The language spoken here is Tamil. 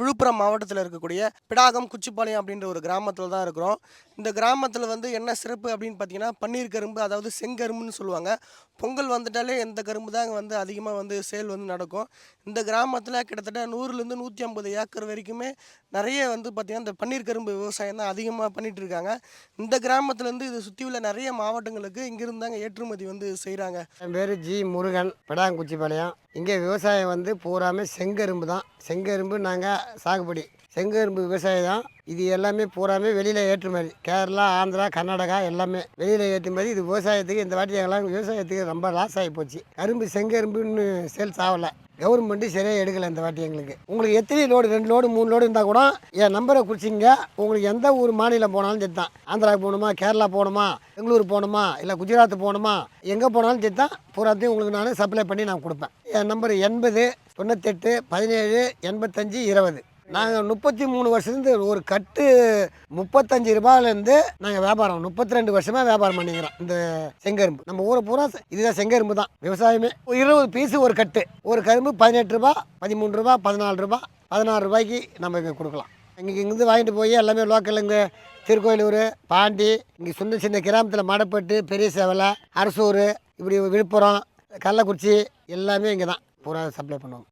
விழுப்புரம் மாவட்டத்தில் இருக்கக்கூடிய பிடாகம் குச்சிப்பாளையம் அப்படின்ற ஒரு கிராமத்தில் தான் இருக்கிறோம். இந்த கிராமத்தில் வந்து என்ன சிறப்பு அப்படின்னு பார்த்தீங்கன்னா பன்னீர் கரும்பு அதாவது செங்கரும்புன்னு சொல்லுவாங்க. பொங்கல் வந்துட்டாலே இந்த கரும்பு தான் வந்து அதிகமாக வந்து சேல் வந்து நடக்கும். இந்த கிராமத்தில் கிட்டத்தட்ட நூறுலேருந்து நூற்றி ஐம்பது ஏக்கர் வரைக்குமே நிறைய வந்து பார்த்திங்கன்னா இந்த பன்னீர் கரும்பு விவசாயம் தான் அதிகமாக பண்ணிகிட்டு இருக்காங்க. இந்த கிராமத்துலேருந்து இது சுற்றி உள்ள நிறைய மாவட்டங்களுக்கு இங்கிருந்து தாங்க ஏற்றுமதி வந்து செய்கிறாங்க என் பேர் ஜி முருகன் பெடாங்குச்சிப்பாளையம் இங்கே விவசாயம் வந்து பூராமே செங்கரும்பு தான். செங்கரும்பு நாங்கள் சாகுபடி. செங்கரும்பு விவசாயம் தான். இது எல்லாமே பூராமே வெளியில் ஏற்றுமதி. கேரளா ஆந்திரா கர்நாடகா எல்லாமே வெளியில் ஏற்றுமதி. இது விவசாயத்துக்கு இந்த வாட்டி எல்லாம் விவசாயத்துக்கு ரொம்ப லாஸ் ஆகி போச்சு. கரும்பு செங்கரும்புன்னு சேல்ஸ் ஆகலை. கவர்மெண்ட்டு சரியாக எடுக்கலை இந்த வாட்டி எங்களுக்கு. உங்களுக்கு எத்தனை லோடு ரெண்டு லோடு மூணு லோடு இருந்தால் கூட என் நம்பரை குறிச்சிங்க உங்களுக்கு எந்த ஊர் மாநிலம் போனாலும் சேர்த்தான் ஆந்திராவுக்கு போகணுமா? கேரளா போகணுமா? பெங்களூர் போகணுமா? இல்லை குஜராத் போகணுமா? எங்கே போனாலும் சேர்த்தான் தான் பூராத்தையும் உங்களுக்கு நான் சப்ளை பண்ணி நான் கொடுப்பேன். என் நம்பர் எண்பது தொண்ணூத்தெட்டு பதினேழு எண்பத்தஞ்சு இருபது. நாங்கள் முப்பத்தி மூணு வருஷத்துலேருந்து ஒரு கட்டு முப்பத்தஞ்சு ரூபாயிலேருந்து நாங்கள் வியாபாரம் முப்பத்தி ரெண்டு வருஷமாக வியாபாரம் பண்ணிக்கிறோம். இந்த செங்கரும்பு. நம்ம ஊரை பூரா இதுதான் செங்கரும்பு தான். விவசாயமே. ஒரு இருபது பீஸு ஒரு கட்டு. ஒரு கரும்பு பதினெட்டு ரூபா பதிமூணு ரூபா பதினாலு ரூபா பதினாறு ரூபாய்க்கு நம்ம இங்கே கொடுக்கலாம். இங்கே இங்கேருந்து வாங்கிட்டு போய் எல்லாமே லோக்கல் இங்கே திருக்கோயிலூர் பாண்டி இங்கே சின்ன சின்ன கிராமத்தில் மடப்பட்டு பெரிய சேவலை அரசூர் இப்படி விழுப்புரம் கள்ளக்குறிச்சி எல்லாமே இங்கே தான் பூரா சப்ளை பண்ணுவோம்.